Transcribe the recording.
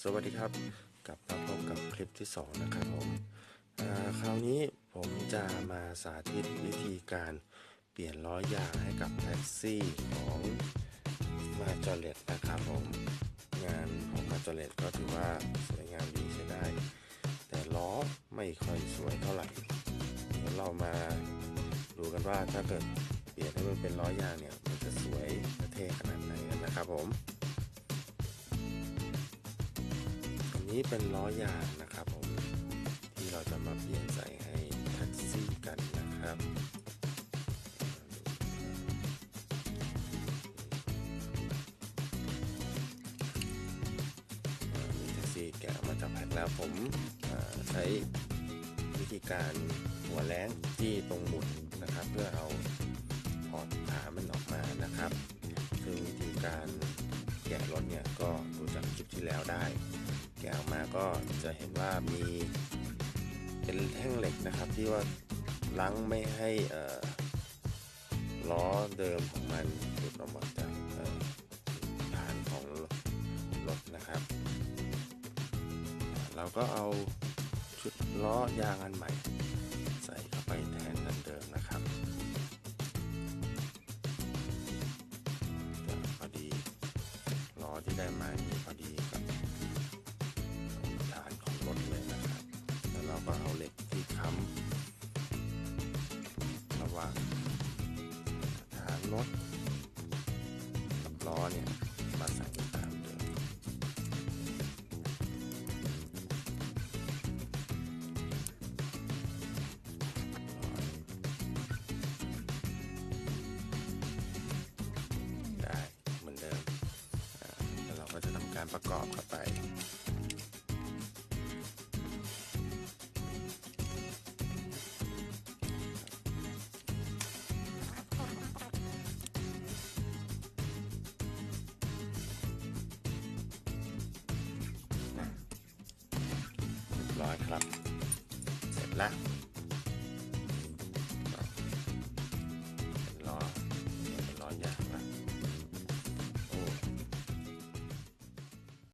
สวัสดีครับ กลับมาพบกับคลิปที่ 2 นะครับผมคราวนี้ผมจะมาสาธิตวิธีการเปลี่ยนล้อยางให้กับแท็กซี่ของมาจอเลตนะครับผมงานของมาจอเลตก็ถือว่าสวยงามดีใช้ได้ แต่ล้อไม่ค่อยสวยเท่าไหร่เดี๋ยวเรามาดูกันว่าถ้าเกิดเปลี่ยนให้มันเป็นล้อยางเนี่ยมันจะสวยและเท่ขนาดไหนกันนะครับผม นี้เป็นล้อยางนะครับผมที่เราจะมาเปลี่ยนใส่ให้แท็กซี่กันนะครับมีแท็กซี่แกะมาจากแผ่นแล้วผมใช้วิธีการหัวแรงจี้ตรงหมุดนะครับ เพื่อเอาพอร์ตขามันออกมานะครับ ซึ่งวิธีการแกะรถเนี่ยก็ดูจากคลิปที่แล้วได้ แกะออกมาก็จะเห็นว่ามีเป็นแท่งเหล็กนะครับ ที่ว่าลังไม่ให้ล้อเดิมของมันหลุดออกมาจากฐานของรถนะครับ เราก็เอาชุดล้อยางอันใหม่ ใส่เข้าไปแทนอันเดิมนะครับจะพอดีล้อที่ได้มานี่พอดี ก็เอาเหล็กที่ค้ำระหว่างฐานรถกับล้อเนี่ยมาใส่ตามเดิมได้เหมือนเดิมแล้วเราก็จะทำการประกอบเข้าไป ร้อยครับ เสร็จแล้ว